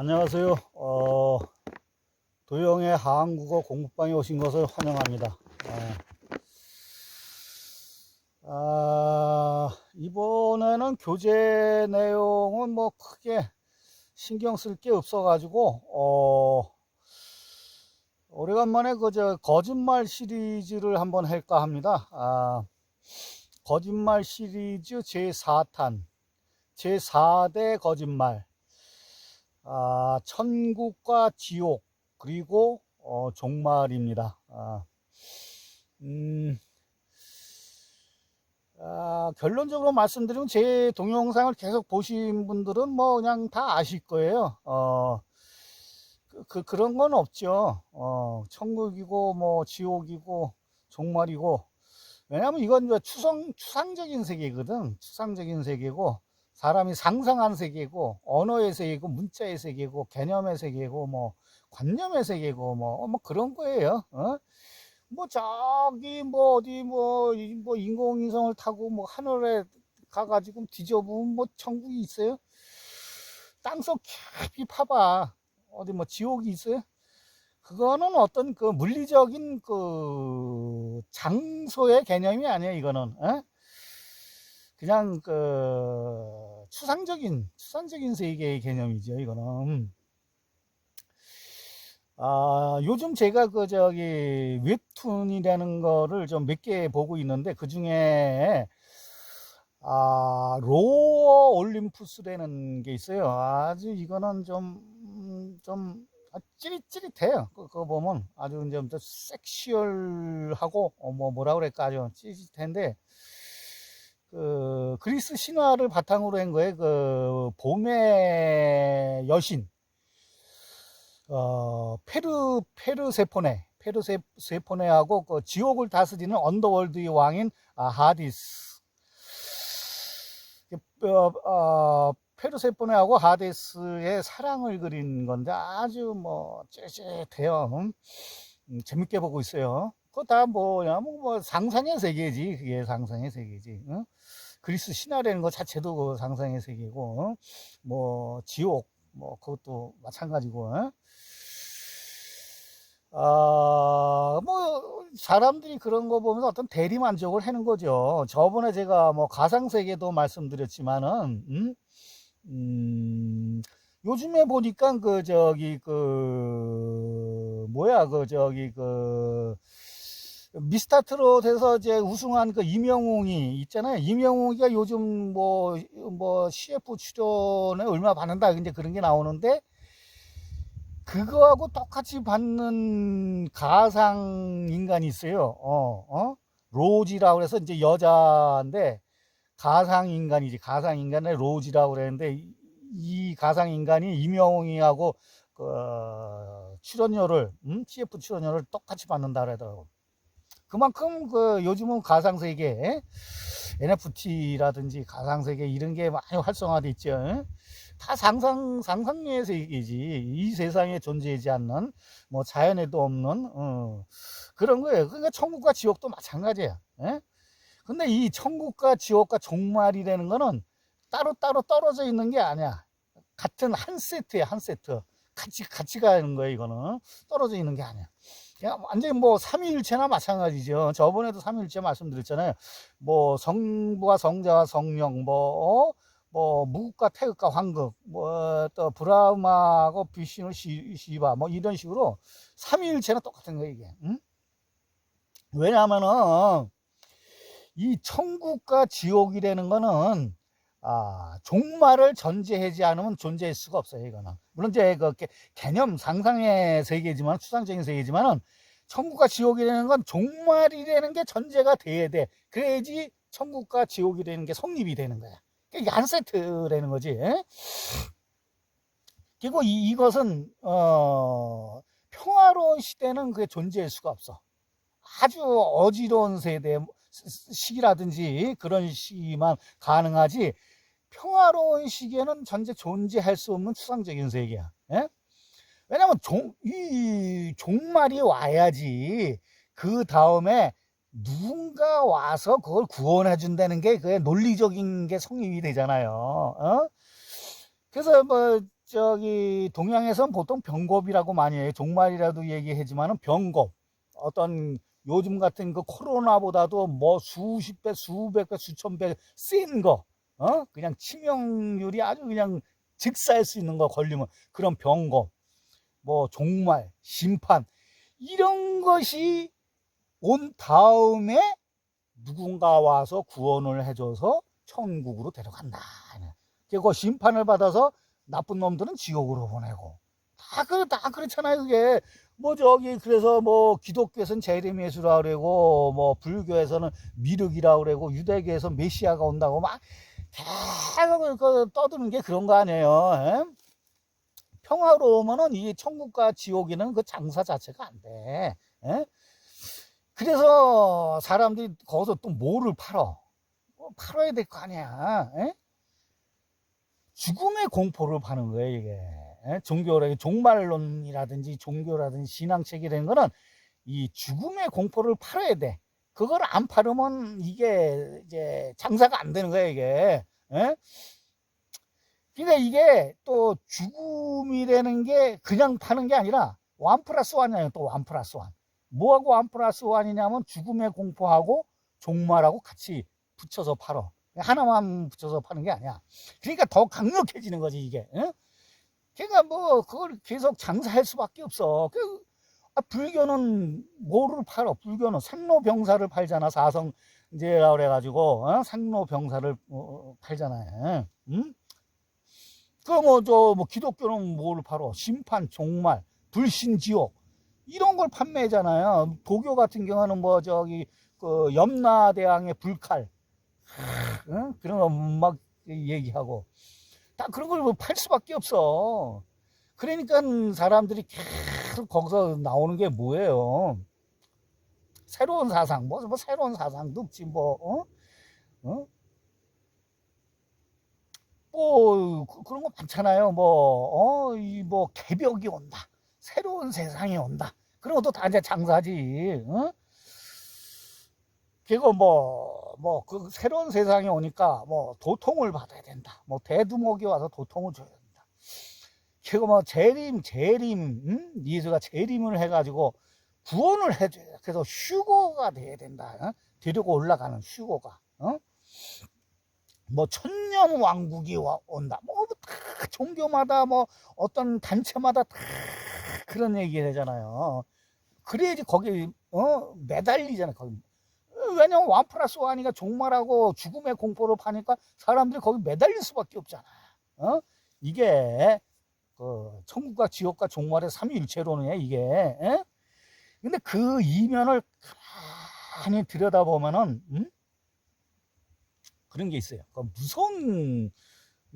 안녕하세요. 어, 도영의 한국어 공부방에 오신 것을 환영합니다. 아, 아, 이번에는 교재 내용은 뭐 크게 신경 쓸 게 없어가지고, 어, 오래간만에 그저 거짓말 시리즈를 한번 할까 합니다. 아, 거짓말 시리즈 제4탄, 제4대 거짓말. 아, 천국과 지옥 그리고 어, 종말입니다. 아, 음, 아, 결론적으로 말씀드리면 제 동영상을 계속 보신 분들은 뭐 그냥 다 아실 거예요. 어, 그, 그 그런 건 없죠. 어, 천국이고 뭐 지옥이고 종말이고 왜냐면 이건 추상 추상적인 세계거든. 추상적인 세계고 사람이 상상한 세계고 언어의 세계고 문자의 세계고 개념의 세계고 뭐 관념의 세계고 뭐, 뭐 그런 거예요. 어? 뭐 저기 뭐 어디 뭐, 이- 뭐 인공위성을 타고 뭐 하늘에 가가지고 뒤져보면 뭐 천국이 있어요? 땅속 깊이 파봐. 어디 뭐 지옥이 있어요? 그거는 어떤 그 물리적인 그 장소의 개념이 아니에요, 이거는. 어? 그냥 그 추상적인 추상적인 세계의 개념이죠 이거는. 아 요즘 제가 그 저기 웹툰이라는 거를 좀 몇 개 보고 있는데 그 중에 아 로어 올림푸스라는 게 있어요. 아주 이거는 좀좀 찌릿찌릿해요. 그- 그거 보면. 아주 이제 좀 섹시얼하고 어, 뭐 뭐라 그럴까 아주 찌릿한데 그 그리스 신화를 바탕으로 한 거에 그 봄의 여신 어 페르 페르세포네 페르세포네하고 그 지옥을 다스리는 언더월드의 왕인 아, 하디스 어, 어, 페르세포네하고 하데스의 사랑을 그린 건데 아주 뭐. 음, 음, 재밌게 보고 있어요. 그거 다 뭐냐 뭐, 뭐 상상의 세계지 그게 상상의 세계지. 응? 그리스 신화라는 것 자체도 그 상상의 세계고 어? 뭐 지옥 뭐 그것도 마찬가지고 어? 아뭐 사람들이 그런 거 보면서 어떤 대리 만족을 하는 거죠. 저번에 제가 뭐 가상 세계도 말씀드렸지만은 음? 음, 요즘에 보니까 그 저기 그 뭐야 그 저기 그 미스터 트롯에서 이제 우승한 그 이명웅이 있잖아요. 이명웅이가 요즘 뭐, 뭐, CF 출연에 얼마 받는다. 이제 그런 게 나오는데, 그거하고 똑같이 받는 가상 인간이 있어요. 어, 어? 로지라고 그래서 이제 여자인데, 가상 인간이지. 가상 인간의 로지라고 그랬는데, 이- 이 가상 인간이 이명웅이하고, 그, 출연료를, 음? CF 출연료를 똑같이 받는다 그러더라고. 그만큼 그 요즘은 가상세계 NFT라든지 가상세계 이런 게 많이 활성화돼 있죠. 다 상상 상상의 세계지. 이 세상에 존재하지 않는 뭐 자연에도 없는 어, 그런 거예요. 그러니까 천국과 지옥도 마찬가지야. 예? 근데 이 천국과 지옥과 종말이라는 거는 따로 따로 떨어져 있는 게 아니야. 같은 한 세트야, 한 세트. 같이 같이 가는 거야, 이거는. 떨어져 있는 게 아니야. 그냥 완전히 뭐 삼위일체나 마찬가지죠. 저번에도 삼위일체 말씀드렸잖아요. 뭐 성부와 성자와 성령, 뭐, 어? 뭐 무극과 태극과 황극, 뭐 또 브라마하고 시- 시바, 뭐 이런 식으로 삼위일체는 똑같은 거예요 이게. 응? 왜냐하면은 이 천국과 지옥이라는 거는 아, 종말을 전제하지 않으면 존재할 수가 없어요, 이거는. 물론 이제 그 개- 개념 상상의 세계지만 추상적인 세계지만은 천국과 지옥이라는 건 종말이라는 게 전제가 돼야 돼. 그래야지 천국과 지옥이라는 게 성립이 되는 거야. 이게 한 세트라는 거지. 예? 그리고 이, 이것은 어, 평화로운 시대는 그게 존재할 수가 없어. 아주 어지러운 세대 시기라든지 그런 시기만 가능하지 평화로운 시기에는 전제 존재할 수 없는 추상적인 세계야. 예? 왜냐면 종, 이 종말이 와야지 그 다음에 누군가 와서 그걸 구원해 준다는 게 그게 논리적인 게 성립이 되잖아요. 어? 그래서 뭐 저기 동양에선 보통 병겁이라고 많이 해요. 종말이라도 얘기하지만은 병겁. 어떤 요즘 같은 그 코로나보다도 뭐 수십 배, 수백 배, 수천 배 센 거. 어? 그냥 치명률이 아주 그냥 즉사할 수 있는 거 걸리면 그런 병겁. 뭐 종말, 심판 이런 것이 온 다음에 누군가 와서 구원을 해줘서 천국으로 데려간다. 그리고 심판을 받아서 나쁜 놈들은 지옥으로 보내고 다 그 다 그렇잖아요. 그게 뭐 저기 그래서 뭐 기독교에서는 재림 예수라 그러고 뭐 불교에서는 미륵이라 그러고 유대교에서 메시아가 온다고 막 계속 그 떠드는 게 그런 거 아니에요. 에? 평화로우면은 이 천국과 지옥이는 그 장사 자체가 안 돼. 에? 그래서 사람들이 거기서 또 뭐를 팔어? 뭐 팔아야 될 거 아니야. 에? 죽음의 공포를 파는 거예요, 이게. 에? 종교라, 종말론이라든지 종교라든지 신앙책이라는 거는 이 죽음의 공포를 팔아야 돼. 그걸 안 팔으면 이게 이제 장사가 안 되는 거야, 이게. 에? 그러니까 이게 또 죽음이라는 게 그냥 파는 게 아니라 완 플러스 완이에요, 또완 플러스 완. 뭐하고 완 플러스 완이냐면 죽음의 공포하고 종말하고 같이 붙여서 팔어. 하나만 붙여서 파는 게 아니야. 그러니까 더 강력해지는 거지, 이게. 응? 그러니까 뭐, 그걸 계속 장사할 수밖에 없어. 그, 아, 불교는 뭐를 팔어? 불교는 생로병사를 팔잖아. 사성제라 그래가지고, 어? 생로병사를 어, 팔잖아요. 응? 그 뭐, 저, 뭐, 기독교는 뭐를 팔어? 심판, 종말, 불신지옥. 이런 걸 판매하잖아요. 도교 같은 경우는 뭐, 저기, 그, 염라대왕의 불칼. 응? 그런 거 막 얘기하고 다 그런 걸 팔 수밖에 없어. 그러니까 사람들이 계속 거기서 나오는 게 뭐예요? 새로운 사상, 뭐, 뭐 새로운 사상도 없지, 뭐, 어? 어? 뭐, 그- 그런 거 많잖아요. 뭐, 어, 이 뭐, 개벽이 온다. 새로운 세상이 온다. 그런 것도 다 이제 장사지, 어? 그리고 뭐, 뭐, 그 새로운 세상에 오니까 뭐, 도통을 받아야 된다. 뭐, 대두목이 와서 도통을 줘야. 그리고 뭐, 재림, 재림, 음? 예수가 재림을 해가지고 구원을 해줘야 돼. 그래서 휴고가 돼야 된다. 어? 데리고 올라가는 휴고가. 어? 뭐, 천년 왕국이 와, 온다. 뭐, 다 종교마다 뭐, 어떤 단체마다 다 그런 얘기를 하잖아요. 그래야지 거기, 어, 매달리잖아. 거기 왜냐면 완 플러스 완이가 종말하고 죽음의 공포로 파니까 사람들이 거기 매달릴 수밖에 없잖아. 어? 이게 그 천국과 지옥과 종말의 삼위일체론이야 이게. 에? 근데 그 이면을 가만히 들여다보면은 음? 그런 게 있어요. 그 무서운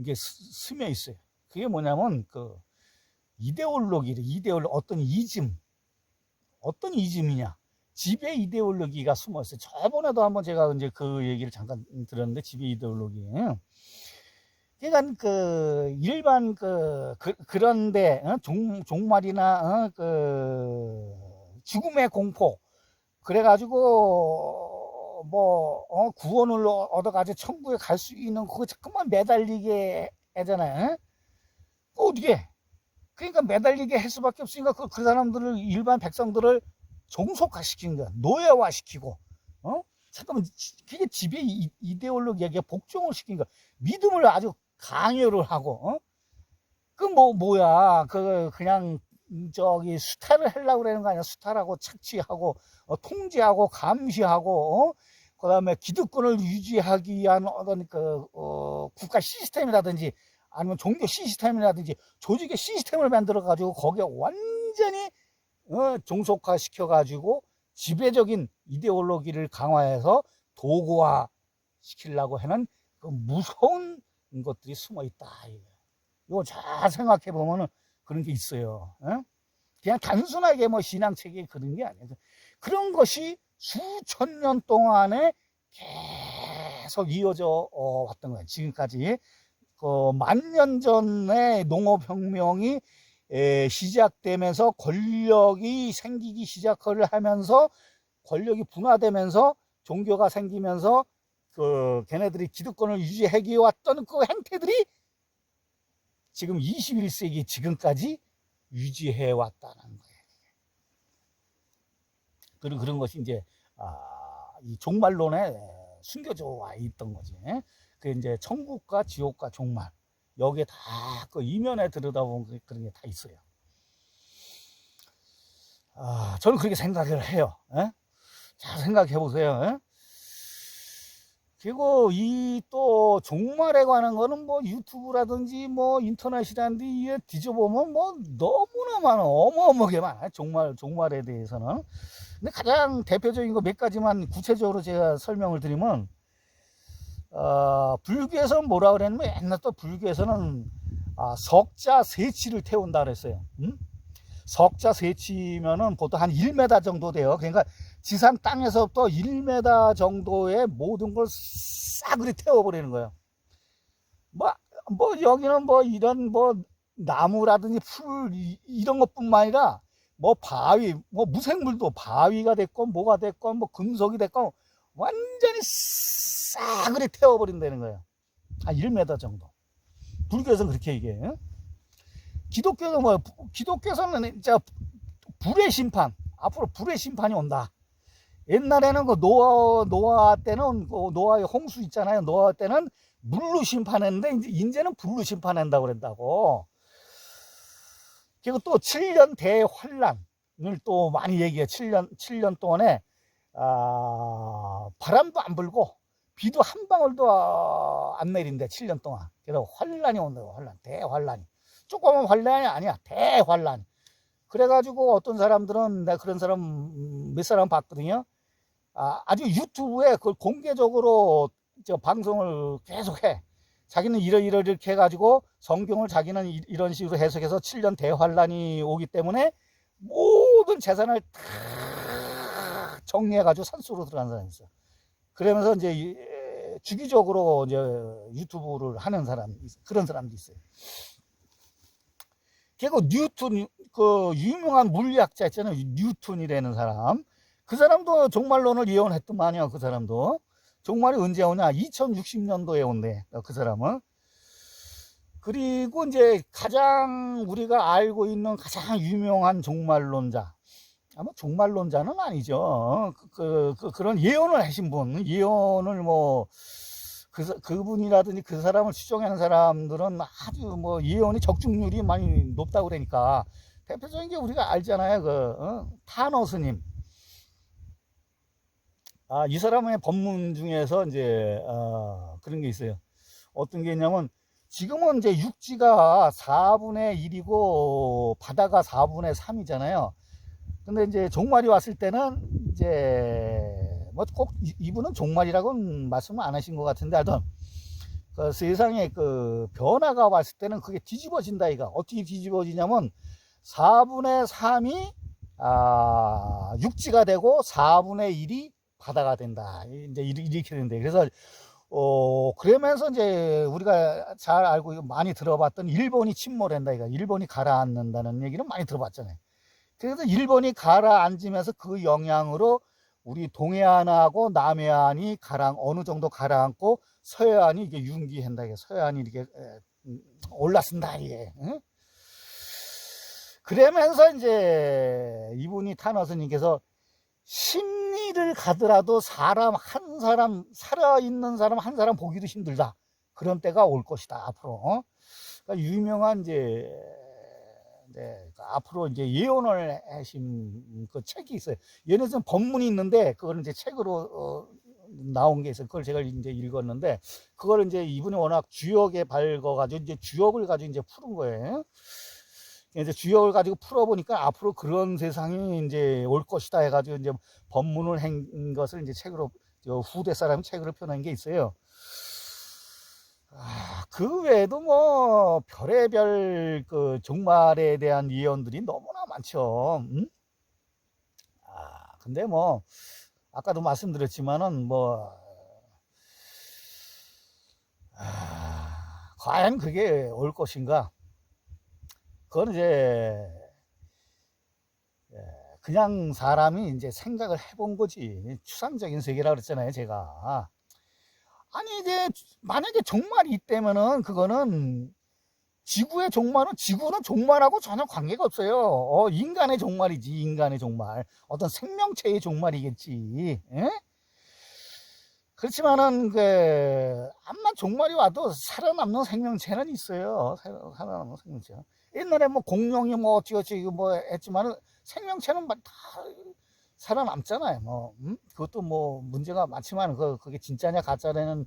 게 스- 스며 있어요. 그게 뭐냐면 그 이데올로기를 이데올로 어떤 이즘 어떤 이즘이냐 지배 이데올로기가 숨어 있어요. 저번에도 한번 제가 이제 그 얘기를 잠깐 들었는데 지배 이데올로기. 그러니까 그 일반 그, 그 런데 어? 종 종말이나 어? 그 죽음의 공포 그래가지고 뭐 어? 구원을 얻어가지고 천국에 갈 수 있는 그거 자꾸만 매달리게 하잖아요. 어? 어떻게? 그러니까 매달리게 할 수밖에 없으니까 그, 그 사람들을 일반 백성들을 종속화시키는 거야. 노예화시키고, 어? 잠깐만, 지- 그게 지배 이- 이데올로기에게 복종을 시킨 거야. 믿음을 아주 강요를 하고, 어? 그 뭐, 뭐야. 그, 그냥, 음, 저기, 수탈을 하려고 그러는 거 아니야. 수탈하고 착취하고, 어, 통제하고, 감시하고, 어? 그 다음에 기득권을 유지하기 위한 어떤 그, 어, 국가 시스템이라든지, 아니면 종교 시스템이라든지, 조직의 시스템을 만들어 가지고, 거기에 완전히 어, 종속화 시켜 가지고 지배적인 이데올로기를 강화해서 도구화 시키려고 하는 그 무서운 것들이 숨어 있다. 이거. 잘 생각해 보면은 그런 게 있어요. 어? 그냥 단순하게 뭐 신앙책이 그런 게 아니에요. 그런 것이 수천 년 동안에 계속 이어져 어, 왔던 거예요. 지금까지 그 만년 전에 농업혁명이 에, 시작되면서 권력이 생기기 시작을 하면서 권력이 분화되면서 종교가 생기면서 그 걔네들이 기득권을 유지하기 왔던 그 행태들이 지금 21세기 지금까지 유지해 왔다는 거예요. 그런 그런 것이 이제 아, 이 종말론에 숨겨져 와 있던 거지. 그 이제 천국과 지옥과 종말 여기에 다 그 이면에 들여다보면 그- 그런 게 다 있어요. 아, 저는 그렇게 생각을 해요. 예? 잘 생각해 보세요. 예? 그리고 이 또 종말에 관한 거는 뭐 유튜브라든지 뭐 인터넷이라든지 이게 뒤져보면 뭐 너무나 많아 어마어마하게 많아 종말 종말에 대해서는 근데 가장 대표적인 거 몇 가지만 구체적으로 제가 설명을 드리면 어, 불교에서는 뭐라 그랬냐면 옛날 또 불교에서는 아, 석자 세치를 태운다 그랬어요. 음? 석자 세치면은 보통 한 1m 정도 돼요. 그러니까 지상 땅에서부터 1m 정도의 모든 걸 싸그리 태워버리는 거예요. 뭐, 뭐, 여기는 뭐 이런 뭐 나무라든지 풀, 이- 이런 것 뿐만 아니라 뭐 바위, 뭐 무생물도 바위가 됐건 뭐가 됐건 뭐 금속이 됐건 완전히 싸그리 태워버린다는 거예요. 한 1m 정도. 불교에서는 그렇게 얘기해요. 기독교는 뭐, 기독교에서는 진짜 불의 심판, 앞으로 불의 심판이 온다. 옛날에는 그 노아, 노아 때는 그 노아의 홍수 있잖아요. 노아 때는 물로 심판했는데 이제 이제는 불로 심판한다고 그런다고. 그리고 또 7년 대환란을 또 많이 얘기해. 7년 7년 동안에 아, 바람도 안 불고 비도 한 방울도 아, 안 내린대. 7년 동안. 그래서 환란이 온다고. 환란. 대환란이. 조그만 환란이 아니야. 대환란. 그래가지고 어떤 사람들은 내가 그런 사람 음, 몇 사람 봤거든요. 아, 아주 유튜브에 그걸 공개적으로 저 방송을 계속해. 자기는 이러 이러 이렇게 해가지고 성경을 자기는 이- 이런 식으로 해석해서 7년 대환란이 오기 때문에 모든 재산을 다 정리해가지고 산수로 들어간 사람이 있어. 그러면서 이제 이- 주기적으로 이제 유튜브를 하는 사람 그런 사람도 있어요. 그리고 뉴턴 그 유명한 물리학자 있잖아요. 뉴턴이라는 사람. 그 사람도 종말론을 예언했더만요. 그 사람도. 종말이 언제 오냐? 2060년도에 온대. 그 사람은. 그리고 이제 가장 우리가 알고 있는 가장 유명한 종말론자. 아마 종말론자는 아니죠. 그, 그, 그, 런 예언을 하신 분. 예언을 뭐, 그, 사- 그분이라든지 그 사람을 추종하는 사람들은 아주 뭐 예언이 적중률이 많이 높다고 그러니까 대표적인 게 우리가 알잖아요. 그, 어? 타노 스님. 아, 이 사람의 법문 중에서 이제, 어, 그런 게 있어요. 어떤 게 있냐면, 지금은 이제 육지가 4분의 1이고, 바다가 4분의 3이잖아요. 근데 이제 종말이 왔을 때는, 이제, 뭐 꼭 이분은 종말이라고는 말씀을 안 하신 것 같은데, 하여튼, 그 세상에 그 변화가 왔을 때는 그게 뒤집어진다, 이가. 어떻게 뒤집어지냐면, 4분의 3이, 아, 육지가 되고, 4분의 1이 바다가 된다. 이제 이렇- 이렇게 된대. 그래서 어 그러면서 이제 우리가 잘 알고 많이 들어봤던 일본이 침몰한다. 이거 일본이 가라앉는다는 얘기는 많이 들어봤잖아요. 그래서 일본이 가라앉으면서 그 영향으로 우리 동해안하고 남해안이 가랑 어느 정도 가라앉고 서해안이 이게 융기한다. 이게 서해안이 이렇게 에, 음, 올라선다. 이게. 응? 그러면서 이제 이분이 타너스님께서 심리를 가더라도 사람 한 사람 살아있는 사람 한 사람 보기도 힘들다 그런 때가 올 것이다 앞으로 어? 그러니까 유명한 이제 네, 그 앞으로 이제 예언을 하신 그 책이 있어요. 얘네는 법문이 있는데 그거는 이제 책으로 어, 나온 게 있어요. 그걸 제가 이제 읽었는데 그걸 이제 이분이 워낙 주역에 밝아가지고 이제 주역을 가지고 이제 푸른 거예요. 이제 주역을 가지고 풀어보니까 앞으로 그런 세상이 이제 올 것이다 해가지고 이제 법문을 한 것을 이제 책으로 저 후대 사람이 책으로 표현한 게 있어요. 아, 그 외에도 뭐 별의별 그 종말에 대한 예언들이 너무나 많죠. 음? 아, 근데 뭐 아까도 말씀드렸지만은 뭐 아, 과연 그게 올 것인가? 그건 이제 예, 그냥 사람이 이제 생각을 해본 거지 추상적인 세계라 그랬잖아요 제가 아니 이제 만약에 종말이 있다면은 그거는 지구의 종말은 지구는 종말하고 전혀 관계가 없어요. 어, 인간의 종말이지 인간의 종말. 어떤 생명체의 종말이겠지. 예? 그렇지만은 그 암만 종말이 와도 살아남는 생명체는 있어요. 살- 살아남는 생명체. 옛날에 뭐 공룡이 뭐 어찌어찌 뭐 했지만은 생명체는 막다 살아남잖아요. 뭐 음? 그것도 뭐 문제가 많지만 그 그게 진짜냐 가짜냐는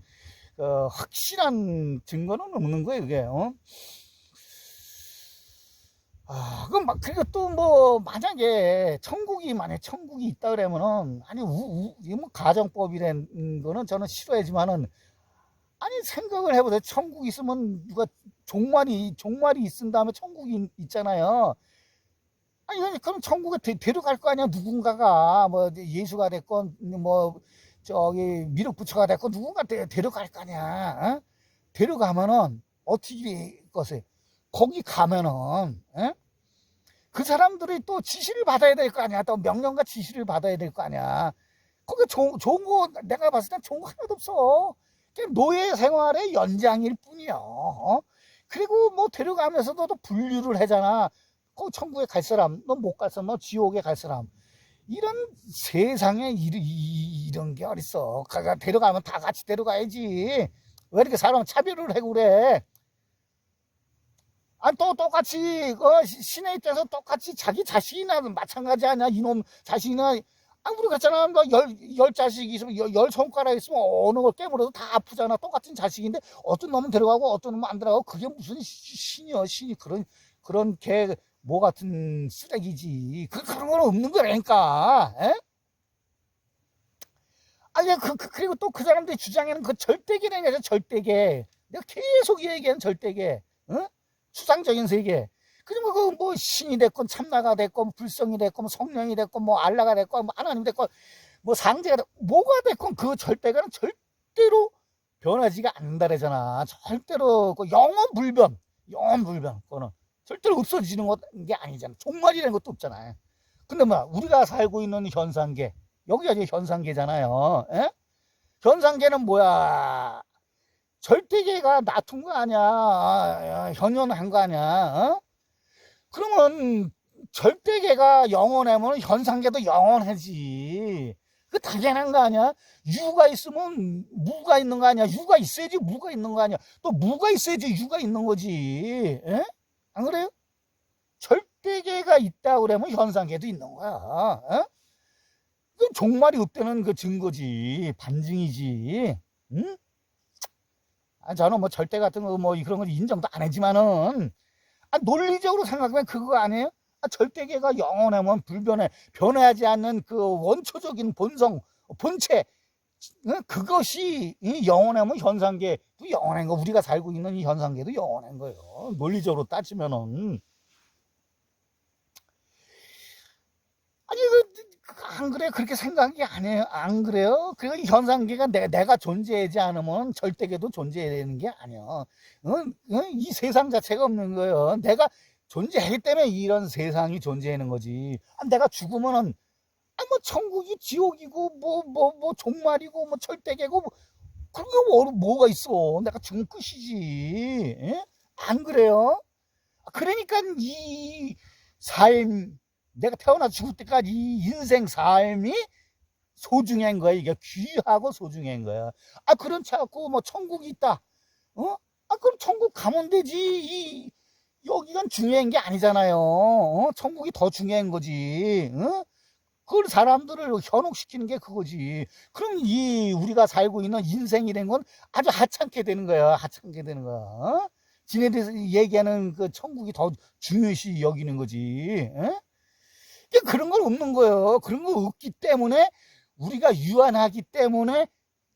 그 확실한 증거는 없는 거예요. 그게. 어? 아, 그럼 막, 그리고 또 뭐, 만약에 천국이, 만약에 천국이 있다 그러면은, 아니, 우, 우, 이뭐 가정법이라는 거는 저는 싫어하지만은, 아니, 생각을 해보세요. 천국 있으면 누가 종말이, 종말이 있은 다음에 천국이 있- 있잖아요. 아니, 그럼- 천국에 데, 데려갈 거 아니야. 누군가가, 뭐, 예수가 됐건, 뭐, 저기, 미륵부처가 됐건, 누군가 데, 데려갈 거 아니야. 어? 데려가면은, 어떻게 될 것을. 거기 가면은 에? 그 사람들이 또 지시를 받아야 될 거 아니야 또 명령과 지시를 받아야 될 거 아니야 거기 좋은, 좋은 거 내가 봤을 땐 좋은 거 하나도 없어 그냥 노예 생활의 연장일 뿐이야 어? 그리고 뭐 데려가면서도 또 분류를 하잖아. 거기 천국에 갈 사람 너 못 갈 사람 너 지옥에 갈 사람. 이런 세상에 이- 이런 게 어딨어. 가- 데려가면 다 같이 데려가야지. 왜 이렇게 사람 차별을 하고 그래? 아, 또 똑같이, 그, 시- 신의 입장에서 똑같이 자기 자식이나 마찬가지 아니야. 이놈 자식이나, 아, 우리 같잖아. 뭐, 열, 열 자식이 있으면, 열, 열 손가락 있으면 어느 걸 깨물어도 다 아프잖아. 똑같은 자식인데, 어떤 놈은 들어가고 어떤 놈은 안 들어가고, 그게 무슨 시- 신이여, 신이. 그런, 그런 개, 뭐 같은 쓰레기지. 그, 그런 건 없는 거라니까. 에? 아니, 그, 그, 그리고 또 그 사람들이 주장하는 그 절대계라는 게 절대계. 내가 계속 얘기하는 절대계. 어? 추상적인 세계. 그리고 그 뭐 신이 됐건 참나가 됐건 불성이 됐건 뭐 성령이 됐건 뭐 알라가 됐건 뭐 하나님 됐건 뭐 상제가 됐건 뭐가 됐건 그 절대가는 절대로 변하지가 않는다래잖아. 절대로 그 영원 불변, 영원 불변. 그거는 절대로 없어지는 것- 게 아니잖아. 종말이라는 것도 없잖아요. 근데 뭐 우리가 살고 있는 현상계 여기가 이제 현상계잖아요. 에? 현상계는 뭐야? 절대계가 놔둔 거 아니야. 아, 현현한 거 아니야. 어? 그러면 절대계가 영원하면 현상계도 영원하지. 그 당연한 거 아니야? 유가 있으면 무가 있는 거 아니야? 유가 있어야지 무가 있는 거 아니야? 또 무가 있어야지 유가 있는 거지. 에? 안 그래요? 절대계가 있다 그러면 현상계도 있는 거야. 어? 그 종말이 없다는 그 증거지. 반증이지. 응? 아, 저는 뭐 절대 같은 거 뭐 그런 거 인정도 안 하지만은 아, 논리적으로 생각하면 그거 아니에요? 아, 절대계가 영원하면 불변해 변하지 않는 그 원초적인 본성 본체 어? 그것이 이 영원하면 현상계도 영원한 거 우리가 살고 있는 이 현상계도 영원한 거예요 논리적으로 따지면은 아니 그 안 그래 그렇게 생각이 안 해요 안 그래요? 그리고 이 현상계가 내, 내가 존재하지 않으면 절대계도 존재되는 게 아니야. 어? 어? 이 세상 자체가 없는 거예요. 내가 존재하기 때문에 이런 세상이 존재하는 거지. 아, 내가 죽으면은 아, 뭐 천국이 지옥이고 뭐뭐 뭐 종말이고 뭐 절대계고 뭐, 그런 게 뭐, 뭐가 있어? 내가 죽으면 끝이지. 예? 안 그래요? 그러니까 이 삶 내가 태어나 죽을 때까지 이 인생 삶이 소중한 거야. 이게 귀하고 소중한 거야. 아, 그렇지 않고 뭐 천국이 있다. 어? 아, 그럼 천국 가면 되지. 이, 여기가 중요한 게 아니잖아요. 어? 천국이 더 중요한 거지. 어? 그걸 사람들을 현혹시키는 게 그거지. 그럼 이 우리가 살고 있는 인생이라는 건 아주 하찮게 되는 거야. 하찮게 되는 거야. 어? 지네들이 얘기하는 그 천국이 더 중요시 여기는 거지. 어? 그런 건 없는 거예요. 그런 거 없기 때문에 우리가 유한하기 때문에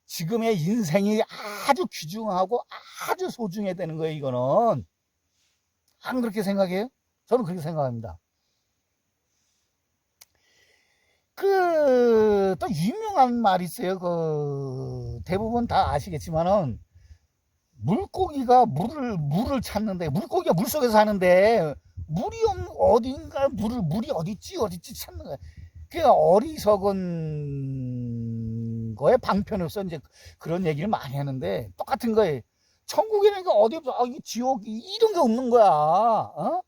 지금의 인생이 아주 귀중하고 아주 소중해야 되는 거예요. 이거는 안 그렇게 생각해요? 저는 그렇게 생각합니다. 그 또 유명한 말이 있어요. 그 대부분 다 아시겠지만은 물고기가 물을 물을 찾는데 물고기가 물 속에서 사는데 물이 없, 어딘가 물을 물이 어딨지 어딨지 찾는 거야. 그 어리석은 거에 방편으로서 이제 그런 얘기를 많이 하는데 똑같은 거예요. 천국이라니까 어디 없어. 아, 이게 지옥 이런 게 없는 거야. 어?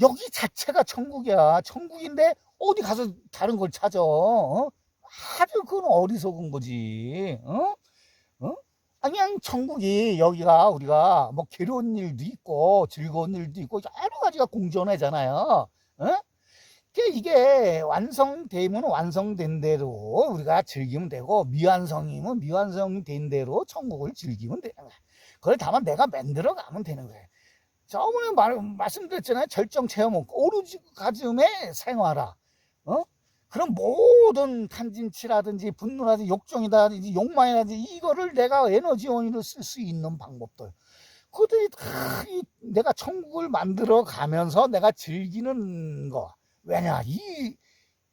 여기 자체가 천국이야. 천국인데 어디 가서 다른 걸 찾아. 어? 아주 그건 어리석은 거지. 어? 그냥 천국이 여기가 우리가 뭐 괴로운 일도 있고 즐거운 일도 있고 여러 가지가 공존하잖아요. 어? 그러니까 이게 완성되면 완성된 대로 우리가 즐기면 되고 미완성이면 미완성된 대로 천국을 즐기면 되는 거야. 그걸 다만 내가 만들어 가면 되는 거예요. 저번에 말, 말씀드렸잖아요. 절정 체험 오르가즘의 생활화. 어? 그런 모든 탄진치라든지 분노라든지 욕정이라든지 욕망이라든지 이거를 내가 에너지 원인으로 쓸 수 있는 방법들. 그들이 다 이- 내가 천국을 만들어 가면서 내가 즐기는 거. 왜냐, 이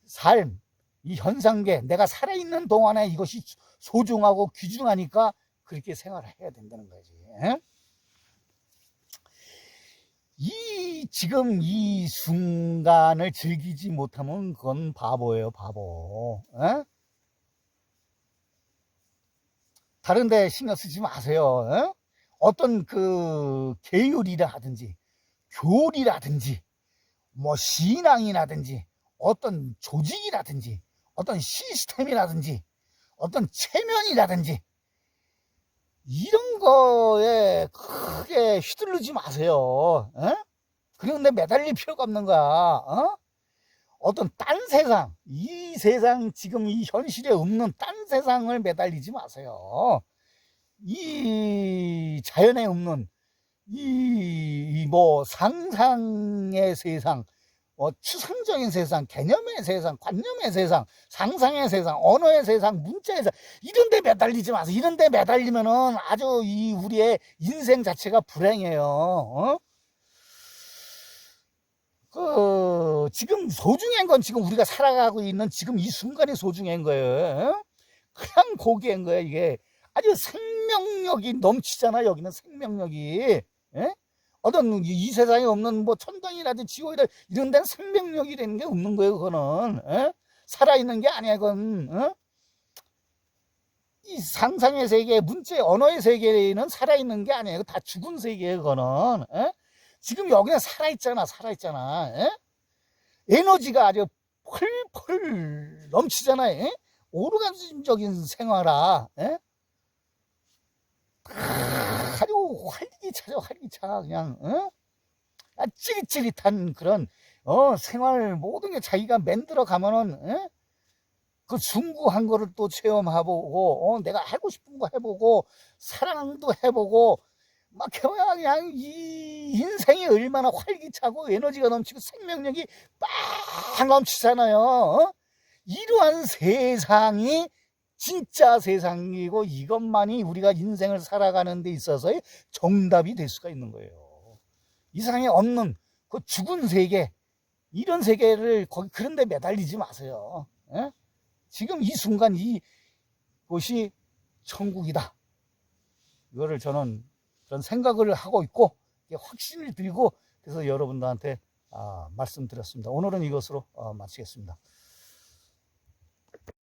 삶, 이 현상계, 내가 살아있는 동안에 이것이 소중하고 귀중하니까 그렇게 생활을 해야 된다는 거지. 예? 이, 지금 이 순간을 즐기지 못하면 그건 바보예요, 바보. 예? 다른 데 신경 쓰지 마세요. 예? 어떤 그 계율이라든지 교리라든지 뭐 신앙이라든지 어떤 조직이라든지 어떤 시스템이라든지 어떤 체면이라든지 이런 거에 크게 휘둘르지 마세요. 어? 그런데 매달릴 필요가 없는 거야. 어? 어떤 딴 세상, 이 세상 지금 이 현실에 없는 딴 세상을 매달리지 마세요. 이 자연에 없는 이 뭐 상상의 세상, 어, 추상적인 세상, 개념의 세상, 관념의 세상, 상상의 세상, 언어의 세상, 문자의 세상 이런 데 매달리지 마세요. 이런 데 매달리면은 아주 이 우리의 인생 자체가 불행해요. 어? 그 지금 소중한 건 지금 우리가 살아가고 있는 지금 이 순간이 소중한 거예요. 어? 그냥 고기인 거예요, 이게. 아주 생명력이 넘치잖아, 여기는 생명력이. 예? 어떤 이- 이 세상에 없는 뭐 천당이라든지 지옥이라 이런 데는 생명력이라는 게 없는 거예요, 그거는. 예? 살아있는 게 아니야, 그건. 어? 이 상상의 세계, 문자, 언어의 세계는 살아있는 게 아니에요. 다 죽은 세계예요, 그거는. 예? 지금 여기는 살아있잖아, 살아있잖아. 예? 에너지가 아주 펄펄 넘치잖아요. 예? 오르간즘적인 생활아. 예? 아주 활기차죠, 활기차. 그냥, 어? 아, 찌릿찌릿한 그런, 어, 생활 모든 게 자기가 만들어 가면은, 예? 그 중구한 거를 또 체험해보고, 어, 내가 하고 싶은 거 해보고, 사랑도 해보고, 막 그냥, 그냥 이 인생이 얼마나 활기차고 에너지가 넘치고 생명력이 빡 넘치잖아요. 어? 이러한 세상이 진짜 세상이고 이것만이 우리가 인생을 살아가는 데 있어서의 정답이 될 수가 있는 거예요. 이 세상에 없는 그 죽은 세계, 이런 세계를 거기 그런 데 매달리지 마세요. 예? 지금 이 순간 이곳이 천국이다. 이거를 저는 그런 생각을 하고 있고 확신을 들고 그래서 여러분들한테 아, 말씀드렸습니다. 오늘은 이것으로 어, 마치겠습니다.